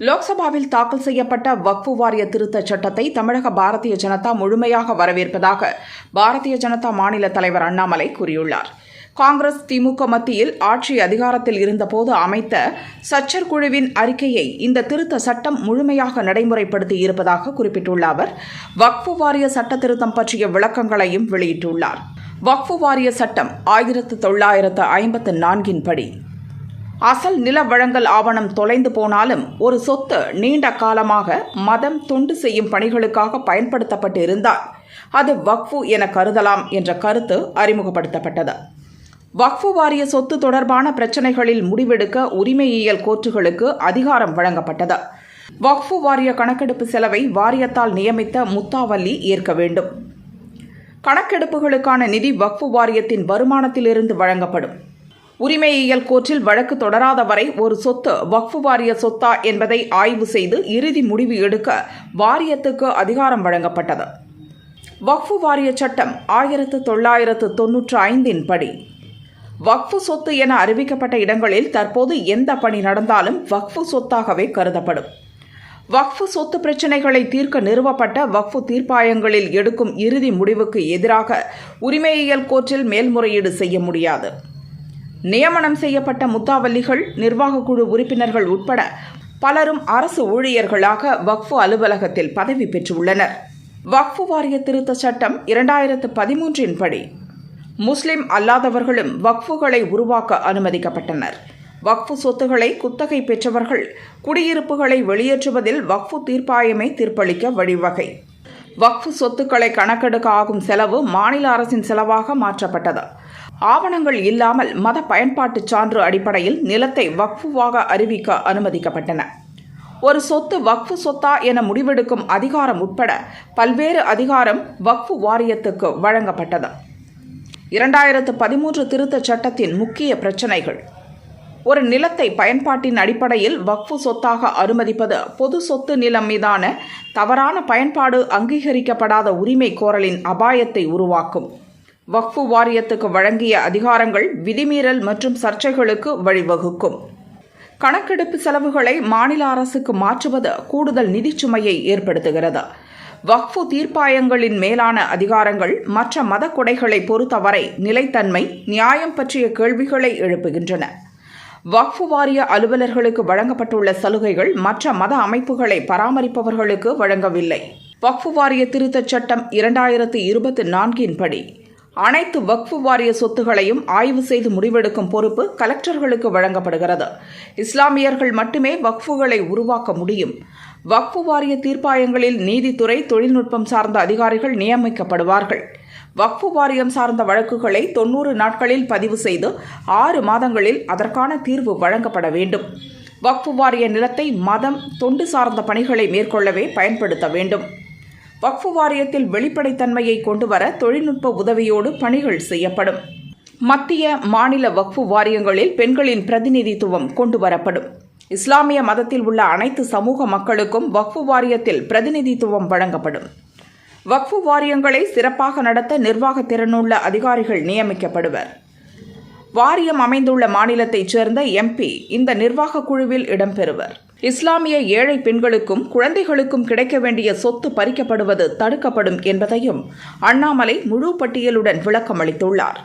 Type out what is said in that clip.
லோக்சபாவில் தாக்கல் செய்யப்பட்ட வக்ஃபு வாரிய திருத்தச் சட்டத்தை தமிழக பாரதிய ஜனதா முழுமையாக வரவேற்பதாக பாரதிய ஜனதா மாநில தலைவர் அண்ணாமலை கூறியுள்ளார். காங்கிரஸ் திமுக மத்தியில் ஆட்சி அதிகாரத்தில் இருந்தபோது அமைத்த சச்சர் குழுவின் அறிக்கையை இந்த திருத்த சட்டம் முழுமையாக நடைமுறைப்படுத்தி இருப்பதாக குறிப்பிட்டுள்ள அவர் வக்ஃபு வாரிய சட்ட திருத்தம் பற்றிய விளக்கங்களையும் வெளியிட்டுள்ளார். வக்ஃபு வாரிய சட்டம் ஆயிரத்து தொள்ளாயிரத்து ஐம்பத்து நான்கின் படி. அசல் நில வழங்கல் ஆவணம் தொலைந்து போனாலும் ஒரு சொத்து நீண்ட காலமாக மதம் தொண்டு செய்யும் பணிகளுக்காக பயன்படுத்தப்பட்டு இருந்தால் அது வக்ஃபு என கருதலாம் என்ற கருத்து அறிமுகப்படுத்தப்பட்டது. வக்ஃபு வாரிய சொத்து தொடர்பான பிரச்சினைகளில் முடிவெடுக்க உரிமையியல் கோர்ட்டுகளுக்கு அதிகாரம் வழங்கப்பட்டது. வக்ஃபு வாரிய கணக்கெடுப்பு செலவை வாரியத்தால் நியமித்த முத்தாவல்லி ஏற்க வேண்டும். கணக்கெடுப்புகளுக்கான நிதி வக்ஃபு வாரியத்தின் வருமானத்திலிருந்து வழங்கப்படும். உரிமையியல் கோர்ட்டில் வழக்கு தொடராத வரை ஒரு சொத்து வக்ஃபு வாரிய சொத்தா என்பதை ஆய்வு செய்து இறுதி முடிவு எடுக்க வாரியத்துக்கு அதிகாரம் வழங்கப்பட்டது. வக்ஃபு வாரிய சட்டம் ஆயிரத்து தொள்ளாயிரத்து தொன்னூற்று ஐந்தின் படி. வக்ஃபு சொத்து என அறிவிக்கப்பட்ட இடங்களில் தற்போது எந்த பணி நடந்தாலும் வக்ஃபு சொத்தாகவே கருதப்படும். வக்ஃபு சொத்து பிரச்சினைகளை தீர்க்க நிறுவப்பட்ட வக்ஃபு தீர்ப்பாயங்களில் எடுக்கும் இறுதி முடிவுக்கு எதிராக உரிமையியல் கோர்ட்டில் மேல்முறையீடு செய்ய முடியாது. நியமனம் செய்யப்பட்ட முத்தாவல்லிகள் நிர்வாகக் குழு உறுப்பினர்கள் உட்பட பலரும் அரசு ஊழியர்களாக வக்ஃபு அலுவலகத்தில் பதவி பெற்றுள்ளனர். வக்ஃபு வாரிய திருத்த சட்டம் இரண்டாயிரத்து பதிமூன்றின் படி. முஸ்லிம் அல்லாதவர்களும் வக்ஃபுகளை உருவாக்க அனுமதிக்கப்பட்டனர். வக்ஃபு சொத்துக்களை குத்தகை பெற்றவர்கள் குடியிருப்புகளை வெளியேற்றுவதில் வக்ஃபு தீர்ப்பாயமே தீர்ப்பளிக்க வழிவகை. வக்ஃபு சொத்துக்களை கணக்கெடுக்க ஆகும் செலவு மாநில அரசின் செலவாக மாற்றப்பட்டது. ஆவணங்கள் இல்லாமல் மத பயன்பாட்டு சான்று அடிப்படையில் நிலத்தை வக்ஃபுவாக அறிவிக்க அனுமதிக்கப்பட்டன. ஒரு சொத்து வக்ஃபு சொத்தா என முடிவெடுக்கும் அதிகாரம் உட்பட பல்வேறு அதிகாரம் வக்ஃபு வாரியத்துக்கு வழங்கப்பட்டது. இரண்டாயிரத்து பதிமூன்று திருத்தச் சட்டத்தின் முக்கிய பிரச்சினைகள். ஒரு நிலத்தை பயன்பாட்டின் அடிப்படையில் வக்ஃபு சொத்தாக அனுமதிப்பது பொது சொத்து நிலம் மீதான தவறான பயன்பாடு அங்கீகரிக்கப்படாத உரிமை கோரலின் அபாயத்தை உருவாக்கும். வக்ஃபு வாரியத்துக்கு வழங்கிய அதிகாரங்கள் விதிமீறல் மற்றும் சர்ச்சைகளுக்கு வழிவகுக்கும். கணக்கெடுப்பு செலவுகளை மாநில அரசுக்கு மாற்றுவது கூடுதல் நிதிச்சுமையை ஏற்படுத்துகிறது. வக்ஃபு தீர்ப்பாயங்களின் மேலான அதிகாரங்கள் மற்ற மத கொடைகளை பொறுத்தவரை நிலைத்தன்மை நியாயம் பற்றிய கேள்விகளை எழுப்புகின்றன. வக்ஃபு வாரிய அலுவலர்களுக்கு வழங்கப்பட்டுள்ள சலுகைகள் மற்ற மத அமைப்புகளை பராமரிப்பவர்களுக்கு வழங்கவில்லை. வக்ஃபு வாரிய திருத்தச் சட்டம் இரண்டாயிரத்து இருபத்தி நான்கின் படி. அனைத்து வக்ஃபு வாரிய சொத்துகளையும் ஆய்வு செய்து முடிவெடுக்கும் பொறுப்பு கலெக்டர்களுக்கு வழங்கப்படுகிறது. இஸ்லாமியர்கள் மட்டுமே வக்ஃபுகளை உருவாக்க முடியும். வக்ஃபு வாரிய தீர்ப்பாயங்களில் நீதித்துறை தொழில்நுட்பம் சார்ந்த அதிகாரிகள் நியமிக்கப்படுவார்கள். வக்ஃபு வாரியம் சார்ந்த வழக்குகளை தொன்னூறு நாட்களில் பதிவு செய்து ஆறு மாதங்களில் அதற்கான தீர்வு வழங்கப்பட வேண்டும். வக்ஃபு வாரிய நிலத்தை மதம் தொண்டு சார்ந்த பணிகளை மேற்கொள்ளவே பயன்படுத்த வேண்டும். வக்ஃபு வாரியத்தில் வெளிப்படைத்தன்மையை கொண்டுவர தொழில்நுட்ப உதவியோடு பணிகள் செய்யப்படும். மத்திய மாநில வக்ஃபு வாரியங்களில் பெண்களின் பிரதிநிதித்துவம் கொண்டுவரப்படும். இஸ்லாமிய மதத்தில் உள்ள அனைத்து சமூக மக்களுக்கும் வக்ஃபு வாரியத்தில் பிரதிநிதித்துவம் வழங்கப்படும். வக்ஃபு வாரியங்களை சிறப்பாக நடத்த நிர்வாக திறனுள்ள அதிகாரிகள் நியமிக்கப்படுவர். வாரியம் அமைந்துள்ள மாநிலத்தைச் சேர்ந்த எம்பி இந்த நிர்வாக குழுவில் இடம்பெறுவர். இஸ்லாமிய ஏழை பெண்களுக்கும் குழந்தைகளுக்கும் கிடைக்க வேண்டிய சொத்து பறிக்கப்படுவது தடுக்கப்படும் என்பதையும் அண்ணாமலை முழு பட்டியலுடன் விளக்கம் அளித்துள்ளார்